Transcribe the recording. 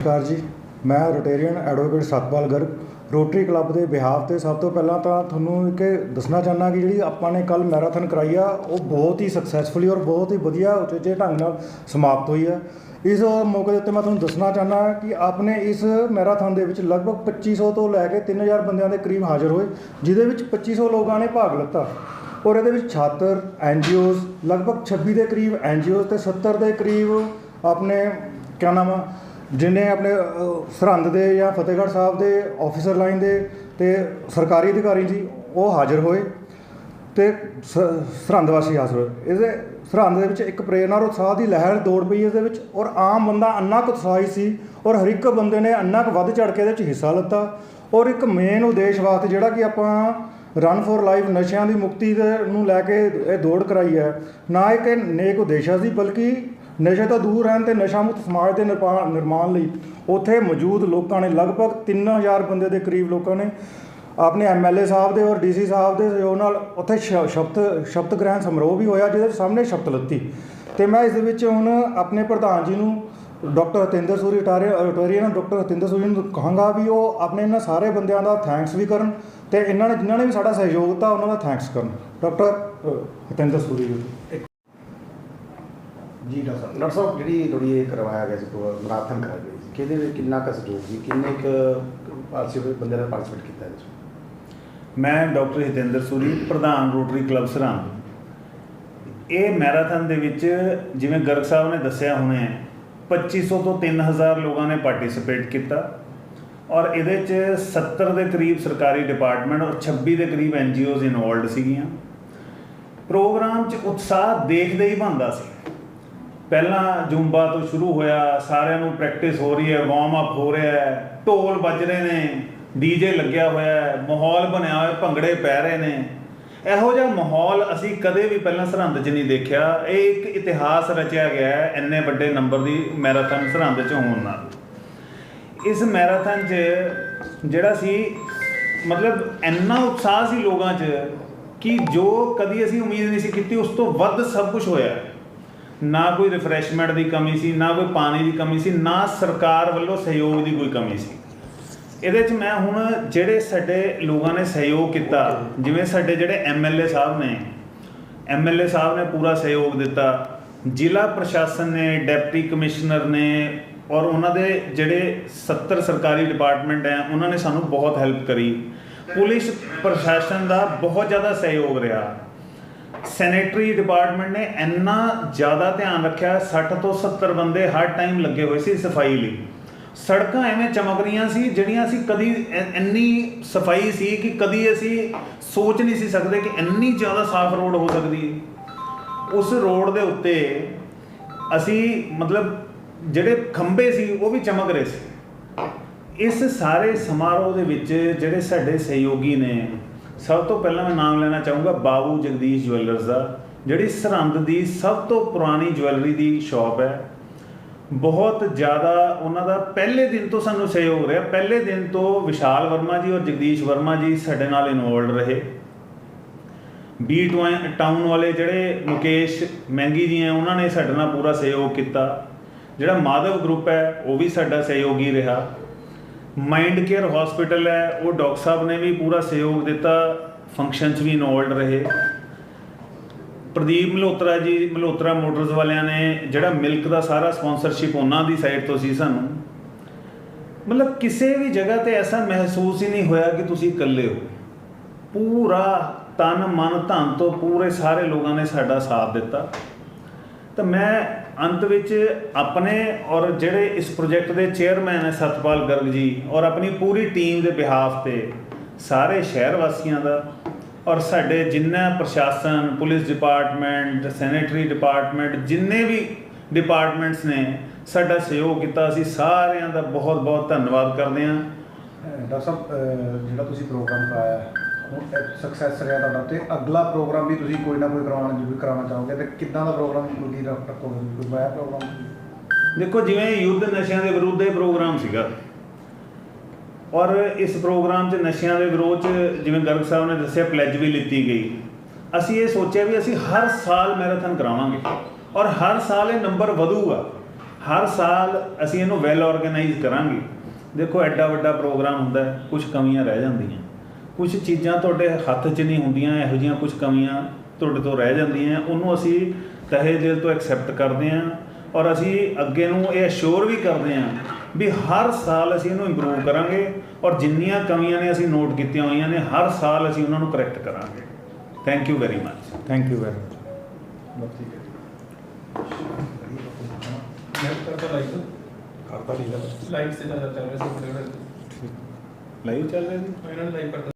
ਨਮਸਕਾਰ ਜੀ। ਮੈਂ Rotarian advocate Satpal Garg. Rotary club ਦੇ ਬਿਹਾਫ ਤੇ ਸਭ ਤੋਂ ਪਹਿਲਾਂ ਤਾਂ ਤੁਹਾਨੂੰ ਇੱਕ ਦੱਸਣਾ ਚਾਹੁੰਦਾ ਕਿ ਜਿਹੜੀ ਆਪਾਂ ਨੇ ਕੱਲ ਮੈਰਾਥਨ ਕਰਾਈ ਆ, ਉਹ ਬਹੁਤ ਹੀ ਸਕਸੈਸਫੁਲੀ ਔਰ ਬਹੁਤ ਹੀ ਵਧੀਆ ਉਚੇਚੇ ਢੰਗ ਨਾਲ ਸਮਾਪਤ ਹੋਈ ਆ। ਇਸ ਮੌਕੇ ਦੇ ਉੱਤੇ ਮੈਂ ਤੁਹਾਨੂੰ ਦੱਸਣਾ ਚਾਹੁੰਦਾ ਕਿ ਆਪਨੇ ਇਸ ਮੈਰਾਥਨ ਦੇ ਵਿੱਚ ਲਗਭਗ 2500 ਤੋਂ ਲੈ ਕੇ 3000 ਬੰਦਿਆਂ ਦੇ ਕਰੀਬ ਹਾਜ਼ਰ ਹੋਏ, ਜਿਹਦੇ ਵਿੱਚ 2500 ਲੋਕਾਂ ਨੇ ਭਾਗ ਲਿੱਤਾ। ਔਰ ਇਹਦੇ ਵਿੱਚ ਛਾਤਰ ਐਨਜੀਓਜ਼ ਲਗਭਗ 26 ਦੇ ਕਰੀਬ ਐਨਜੀਓਜ਼ ਤੇ 70 ਦੇ ਕਰੀਬ ਆਪਣੇ, ਕਿਆ ਨਾਮ ਆ ਜਿਨੇ ਆਪਣੇ ਸਰਹੰਦ ਦੇ ਜਾਂ ਫਤਿਹਗੜ੍ਹ ਸਾਹਿਬ ਦੇ ਆਫੀਸਰ ਲਾਈਨ ਦੇ ਤੇ ਸਰਕਾਰੀ ਅਧਿਕਾਰੀ ਜੀ, ਉਹ ਹਾਜ਼ਰ ਹੋਏ ਤੇ ਸਰਹੰਦ ਵਾਸੀ ਹਾਜ਼ਰ ਹੋਏ। ਇਹਦੇ ਸਰਹੰਦ ਦੇ ਵਿੱਚ ਇੱਕ ਪ੍ਰੇਰਨਾ ਔਰ ਉਤਸ਼ਾਹ ਦੀ ਲਹਿਰ ਦੌੜ ਪਈ ਇਸ ਦੇ ਵਿੱਚ ਔਰ ਆਮ ਬੰਦਾ ਅੰਨਾ ਕੁ ਉਤਸ਼ਾਹੀ ਸੀ ਔਰ ਹਰ ਇੱਕ ਬੰਦੇ ਨੇ ਅੰਨਾ ਕੁ ਵੱਧ ਚੜ ਕੇ ਇਹਦੇ ਵਿੱਚ ਹਿੱਸਾ ਲਿੱਤਾ ਔਰ ਇੱਕ ਮੇਨ ਉਦੇਸ਼ ਵਾਸਤੇ ਜਿਹੜਾ ਕਿ ਆਪਾਂ ਰਨ ਫॉर ਲਾਈਫ ਨਸ਼ਿਆਂ ਦੀ ਮੁਕਤੀ ਦੇ ਨੂੰ ਲੈ ਕੇ ਇਹ ਦੌੜ ਕਰਾਈ ਹੈ, ਨਾ ਇੱਕ ਨੇਕ ਉਦੇਸ਼ਾ ਸੀ, ਬਲਕਿ ਨਸ਼ੇ ਤੋਂ ਦੂਰ ਰਹਿਣ ਤੇ ਨਸ਼ਾ ਮੁਕਤ ਸਮਾਜ ਦੇ ਨਿਰਪਾ- ਨਿਰਮਾਣ ਲਈ ਉੱਥੇ ਮੌਜੂਦ ਲੋਕਾਂ ਨੇ ਲਗਭਗ 3000 ਬੰਦੇ ਦੇ ਕਰੀਬ ਲੋਕਾਂ ਨੇ ਆਪਣੇ ਐਮਐਲਏ ਸਾਹਿਬ ਦੇ ਔਰ ਡੀਸੀ ਸਾਹਿਬ ਦੇ ਸਹਿਯੋਗ ਨਾਲ ਉੱਥੇ ਸ਼- ਸ਼ਬਦ ਸ਼ਬਦ ਗ੍ਰਹਿਣ ਸਮਾਰੋਹ ਵੀ ਹੋਇਆ ਜਿਹਦੇ ਸਾਹਮਣੇ ਸ਼ਬਦ ਲੱਤੀ। ਤੇ ਮੈਂ ਇਸ ਦੇ ਵਿੱਚ ਹੁਣ ਆਪਣੇ ਪ੍ਰਧਾਨ ਜੀ ਨੂੰ ਡਾਕਟਰ ਹਤਿੰਦਰ ਸੂਰੀ ਰਿਟਾਇਰੀਅਨ ਡਾਕਟਰ ਹਤਿੰਦਰ ਸੂਰੀ ਨੂੰ ਕਹਾਂਗਾ ਵੀ ਉਹ ਆਪਣੇ ਇਹਨਾਂ ਸਾਰੇ ਬੰਦਿਆਂ ਦਾ ਥੈਂਕਸ ਵੀ ਕਰਨ ਤੇ ਇਹਨਾਂ ਨੇ, ਜਿਨ੍ਹਾਂ ਨੇ ਵੀ ਸਾਡਾ ਸਹਿਯੋਗ ਦਿੱਤਾ, ਉਹਨਾਂ ਦਾ ਥੈਂਕਸ ਕਰਨ। ਡਾਕਟਰ ਹਤਿੰਦਰ ਸੂਰੀ ਜੀ। ਜੀ, ਡਾਕਟਰ ਸਾਹਿਬ। ਡਾਕਟਰ ਸਾਹਿਬ, ਜਿਹੜੀ ਤੁਹਾਡੀ ਇਹ ਕਰਵਾਇਆ ਗਿਆ ਸੀ ਮੈਰਾਥਨ ਕਰਾਈ ਗਈ ਸੀ, ਕਿਹਦੇ ਵਿੱਚ, ਕਿੰਨਾ ਕੁ ਸਹਿਯੋਗ ਸੀ, ਕਿੰਨੇ ਕੁ ਪਾਰਟਿਸਿਪੇਟ ਬੰਦੇ ਨੇ ਪਾਰਟਿਸਿਪੇਟ ਕੀਤਾ ਇਹਦੇ ਵਿੱਚ? ਮੈਂ ਡਾਕਟਰ ਹਿਤਿੰਦਰ ਸੂਰੀ, ਪ੍ਰਧਾਨ ਰੋਟਰੀ ਕਲੱਬ ਸਰਹੰਦ ਇਹ ਮੈਰਾਥਨ ਦੇ ਵਿੱਚ, ਜਿਵੇਂ ਗਰਗ ਸਾਹਿਬ ਨੇ ਦੱਸਿਆ ਹੁਣੇ 2500 ਤੋਂ 3000 ਲੋਕਾਂ ਨੇ ਪਾਰਟਿਸਿਪੇਟ ਕੀਤਾ। ਔਰ ਇਹਦੇ ਚ 70 ਦੇ ਕਰੀਬ ਸਰਕਾਰੀ ਡਿਪਾਰਟਮੈਂਟ ਔਰ 26 ਦੇ ਕਰੀਬ ਐਨਜੀਓਜ਼ ਇਨਵੋਲਡ ਸੀਗੀਆਂ। ਪ੍ਰੋਗਰਾਮ 'ਚ ਉਤਸ਼ਾਹ ਦੇਖਦੇ ਹੀ ਬੰਦਾ ਸੀ। ਪਹਿਲਾਂ ਜੁੰਬਾ ਤੋਂ ਸ਼ੁਰੂ ਹੋਇਆ, ਸਾਰਿਆਂ ਨੂੰ ਪ੍ਰੈਕਟਿਸ ਹੋ ਰਹੀ ਹੈ ਵਾਰਮ ਅਪ ਹੋ ਰਿਹਾ ਹੈ, ਢੋਲ ਵੱਜ ਰਹੇ ਨੇ ਡੀਜੇ ਲੱਗਿਆ ਹੋਇਆ ਹੈ, ਮਾਹੌਲ ਬਣਿਆ ਹੋਇਆ, ਭੰਗੜੇ ਪੈ ਰਹੇ ਨੇ। ਇਹੋ ਜਿਹਾ ਮਾਹੌਲ ਅਸੀਂ ਕਦੇ ਵੀ ਪਹਿਲਾਂ ਸਰਹੰਦ 'ਚ ਨਹੀਂ ਦੇਖਿਆ। ਇਹ ਇੱਕ ਇਤਿਹਾਸ ਰਚਿਆ ਗਿਆ ਹੈ, ਇੰਨੇ ਵੱਡੇ ਨੰਬਰ ਦੀ ਮੈਰਾਥਨ ਸਰਹੰਦ 'ਚ ਹੋਣ ਨਾਲ। ਇਸ ਮੈਰਾਥਨ 'ਚ ਜਿਹੜਾ ਸੀ, ਮਤਲਬ ਇੰਨਾ ਉਤਸ਼ਾਹ ਸੀ ਲੋਕਾਂ 'ਚ ਕਿ ਜੋ ਕਦੀ ਅਸੀਂ ਉਮੀਦ ਨਹੀਂ ਸੀ ਕੀਤੀ, ਉਸ ਤੋਂ ਵੱਧ ਸਭ ਕੁਝ ਹੋਇਆ। ਨਾ ਕੋਈ ਰਿਫਰੈਸ਼ਮੈਂਟ ਦੀ ਕਮੀ ਸੀ, ਨਾ ਕੋਈ ਪਾਣੀ ਦੀ ਕਮੀ ਸੀ, ਨਾ ਸਰਕਾਰ ਵੱਲੋਂ ਸਹਿਯੋਗ ਦੀ ਕੋਈ ਕਮੀ ਸੀ। ਇਹਦੇ 'ਚ ਮੈਂ ਹੁਣ ਜਿਹੜੇ ਸਾਡੇ ਲੋਕਾਂ ਨੇ ਸਹਿਯੋਗ ਕੀਤਾ, ਜਿਵੇਂ ਸਾਡੇ ਜਿਹੜੇ ਐਮਐਲਏ ਸਾਹਿਬ ਨੇ ਐਮਐਲਏ ਸਾਹਿਬ ਨੇ ਪੂਰਾ ਸਹਿਯੋਗ ਦਿੱਤਾ, ਜ਼ਿਲ੍ਹਾ ਪ੍ਰਸ਼ਾਸਨ ਨੇ, ਡਿਪਟੀ ਕਮਿਸ਼ਨਰ ਨੇ ਔਰ ਉਹਨਾਂ ਦੇ ਜਿਹੜੇ 70 ਸਰਕਾਰੀ ਡਿਪਾਰਟਮੈਂਟ ਹੈ, ਉਹਨਾਂ ਨੇ ਸਾਨੂੰ ਬਹੁਤ ਹੈਲਪ ਕਰੀ। ਪੁਲਿਸ ਪ੍ਰਸ਼ਾਸਨ ਦਾ ਬਹੁਤ ਜ਼ਿਆਦਾ ਸਹਿਯੋਗ ਰਿਹਾ। ਸੈਨੇਟਰੀ ਡਿਪਾਰਟਮੈਂਟ ਨੇ ਇੰਨਾ ਜ਼ਿਆਦਾ ਧਿਆਨ ਰੱਖਿਆ 60 ਤੋਂ 70 ਬੰਦੇ ਹਰ ਟਾਈਮ ਲੱਗੇ ਹੋਏ ਸੀ ਸਫ਼ਾਈ ਲਈ। ਸੜਕਾਂ ਐਵੇਂ ਚਮਕ ਰਹੀਆਂ ਸੀ, ਜਿਹੜੀਆਂ ਅਸੀਂ ਕਦੀ ਇੰਨੀ ਸਫ਼ਾਈ ਸੀ ਕਿ ਕਦੀ ਅਸੀਂ ਸੋਚ ਨਹੀਂ ਸੀ ਸਕਦੇ ਕਿ ਇੰਨੀ ਜ਼ਿਆਦਾ ਸਾਫ਼ ਰੋਡ ਹੋ ਸਕਦੀ ਹੈ ਉਸ ਰੋਡ ਦੇ ਉੱਤੇ ਅਸੀਂ ਮਤਲਬ ਜਿਹੜੇ ਖੰਭੇ ਸੀ, ਉਹ ਵੀ ਚਮਕ ਰਹੇ ਸੀ। ਇਸ ਸਾਰੇ ਸਮਾਰੋਹ ਦੇ ਵਿੱਚ ਜਿਹੜੇ ਸਾਡੇ ਸਹਿਯੋਗੀ ਨੇ ਸਭ ਤੋਂ ਪਹਿਲਾਂ ਮੈਂ ਨਾਮ ਲੈਣਾ ਚਾਹੂੰਗਾ ਬਾਬੂ ਜਗਦੀਸ਼ ਜੁਐਲਰਸ ਦਾ, ਜਿਹੜੀ ਸਰਹੰਦ ਦੀ ਸਭ ਤੋਂ ਪੁਰਾਣੀ ਜੁਐਲਰੀ ਦੀ ਸ਼ਾਪ ਹੈ। ਬਹੁਤ ਜ਼ਿਆਦਾ ਉਹਨਾਂ ਦਾ ਪਹਿਲੇ ਦਿਨ ਤੋਂ ਸਾਨੂੰ ਸਹਿਯੋਗ ਰਿਹਾ। ਪਹਿਲੇ ਦਿਨ ਤੋਂ ਵਿਸ਼ਾਲ ਵਰਮਾ ਜੀ ਔਰ ਜਗਦੀਸ਼ ਵਰਮਾ ਜੀ ਸਾਡੇ ਨਾਲ ਇਨਵੋਲਡ ਰਹੇ। ਬੀ ਟਾਊਨ ਵਾਲੇ ਜਿਹੜੇ ਮੁਕੇਸ਼ ਮਹਿੰਗੀ ਜੀ ਹੈ, ਉਹਨਾਂ ਨੇ ਸਾਡੇ ਨਾਲ ਪੂਰਾ ਸਹਿਯੋਗ ਕੀਤਾ। ਜਿਹੜਾ ਮਾਧਵ ਗਰੁੱਪ ਹੈ, ਉਹ ਵੀ ਸਾਡਾ ਸਹਿਯੋਗੀ ਰਿਹਾ। ਮਾਈਂਡ ਕੇਅਰ ਹਸਪੀਟਲ ਹੈ, ਉਹ ਡਾਕਟਰ ਸਾਹਿਬ ਨੇ ਵੀ ਪੂਰਾ ਸਹਿਯੋਗ ਦਿੱਤਾ ਫੰਕਸ਼ਨ 'ਚ ਵੀ ਇਨਵੋਲਡ ਰਹੇ। ਪ੍ਰਦੀਪ ਮਲਹੋਤਰਾ ਜੀ, ਮਲਹੋਤਰਾ ਮੋਟਰਸ ਵਾਲਿਆਂ ਨੇ ਜਿਹੜਾ ਮਿਲਕ ਦਾ ਸਾਰਾ ਸਪਾਂਸਰਸ਼ਿਪ ਉਹਨਾਂ ਦੀ ਸਾਈਡ ਤੋਂ ਸੀ ਸਾਨੂੰ। ਮਤਲਬ ਕਿਸੇ ਵੀ ਜਗ੍ਹਾ ਤੇ ਐਸਾ ਮਹਿਸੂਸ ਹੀ ਨਹੀਂ ਹੋਇਆ ਕਿ ਤੁਸੀਂ ਇਕੱਲੇ ਹੋ। ਪੂਰਾ ਤਨ, ਮਨ, ਧਨ ਤੋਂ ਪੂਰੇ ਸਾਰੇ ਲੋਕਾਂ ਨੇ ਸਾਡਾ ਸਾਥ ਦਿੱਤਾ। ਤਾਂ ਮੈਂ ਅੰਤ ਵਿੱਚ ਆਪਣੇ ਔਰ ਜਿਹੜੇ ਇਸ ਪ੍ਰੋਜੈਕਟ ਦੇ ਚੇਅਰਮੈਨ ਹੈ ਸਤਪਾਲ ਗਰਗ ਜੀ ਔਰ ਆਪਣੀ ਪੂਰੀ ਟੀਮ ਦੇ ਬਿਹਾਫ ਤੇ ਸਾਰੇ ਸ਼ਹਿਰ ਵਾਸੀਆਂ ਦਾ ਔਰ ਸਾਡੇ ਜਿੰਨਾ ਪ੍ਰਸ਼ਾਸਨ, ਪੁਲਿਸ ਡਿਪਾਰਟਮੈਂਟ ਸੈਨੇਟਰੀ ਡਿਪਾਰਟਮੈਂਟ ਜਿੰਨੇ ਵੀ ਡਿਪਾਰਟਮੈਂਟਸ ਨੇ, ਸਾਡਾ ਸਹਿਯੋਗ ਕੀਤਾ, ਅਸੀਂ ਸਾਰਿਆਂ ਦਾ ਬਹੁਤ ਬਹੁਤ ਧੰਨਵਾਦ ਕਰਦੇ ਹਾਂ। ਡਾਕਟਰ ਸਾਹਿਬ ਜਿਹੜਾ ਤੁਸੀਂ ਪ੍ਰੋਗਰਾਮ ਕਰਾਇਆ ਸਕਸੈਸ ਰਿਹਾ ਤੁਹਾਡਾ ਤੇ ਅਗਲਾ ਪ੍ਰੋਗਰਾਮ ਵੀ ਤੁਸੀਂ ਕੋਈ ਨਾ ਕੋਈ ਕਰਵਾਉਣਾ ਜ਼ਰੂਰ ਕਰਾਉਣਾ ਚਾਹੋਗੇ ਤੇ ਕਿੱਦਾਂ ਦਾ ਪ੍ਰੋਗਰਾਮ ਕੀ ਰੱਖੋਗੇ? ਕੋਈ ਬਾਇਆ ਪ੍ਰੋਗਰਾਮ ਦੇਖੋ, ਜਿਵੇਂ ਯੁੱਧ ਨਸ਼ਿਆਂ ਦੇ ਵਿਰੁੱਧ ਇਹ ਪ੍ਰੋਗਰਾਮ ਸੀਗਾ ਔਰ ਇਸ ਪ੍ਰੋਗਰਾਮ 'ਚ ਨਸ਼ਿਆਂ ਦੇ ਵਿਰੋਧ 'ਚ ਜਿਵੇਂ ਗਰਗ ਸਾਹਿਬ ਨੇ ਦੱਸਿਆ ਪਲੈਜ ਵੀ ਲਿੱਤੀ ਗਈ। ਅਸੀਂ ਇਹ ਸੋਚਿਆ ਵੀ ਅਸੀਂ ਹਰ ਸਾਲ ਮੈਰਾਥਨ ਕਰਾਵਾਂਗੇ ਔਰ ਹਰ ਸਾਲ ਇਹ ਨੰਬਰ ਵਧੂਗਾ। ਹਰ ਸਾਲ ਅਸੀਂ ਇਹਨੂੰ ਵੈਲ ਆਰਗੇਨਾਈਜ਼ ਕਰਾਂਗੇ। ਦੇਖੋ, ਐਡਾ ਵੱਡਾ ਪ੍ਰੋਗਰਾਮ ਹੁੰਦਾ ਹੈ ਕੁਝ ਕਮੀਆਂ ਰਹਿ ਜਾਂਦੀਆਂ। ਕੁਝ ਚੀਜ਼ਾਂ ਤੁਹਾਡੇ ਹੱਥ 'ਚ ਨਹੀਂ ਹੁੰਦੀਆਂ ਇਹੋ ਜਿਹੀਆਂ ਕੁਝ ਕਮੀਆਂ ਤੁਹਾਡੇ ਤੋਂ ਰਹਿ ਜਾਂਦੀਆਂ ਉਹਨੂੰ ਅਸੀਂ ਤਹਿ ਦਿਲ ਤੋਂ ਐਕਸੈਪਟ ਕਰਦੇ ਆਂ ਔਰ ਅਸੀਂ ਅੱਗੇ ਨੂੰ ਇਹ ਅਸ਼ੋਰ ਵੀ ਕਰਦੇ ਆਂ ਵੀ ਹਰ ਸਾਲ ਅਸੀਂ ਇਹਨੂੰ ਇੰਪਰੂਵ ਕਰਾਂਗੇ ਔਰ ਜਿੰਨੀਆਂ ਕਮੀਆਂ ਨੇ ਅਸੀਂ ਨੋਟ ਕੀਤੀਆਂ ਹੋਈਆਂ ਨੇ ਹਰ ਸਾਲ ਅਸੀਂ ਉਹਨਾਂ ਨੂੰ ਕਰੈਕਟ ਕਰਾਂਗੇ। Thank you very much thank you very much live ਚੱਲ ਰਿਹਾ ਸੀ ਫਾਈਨਲ ਲਾਈਵ ਕਰਦਾ।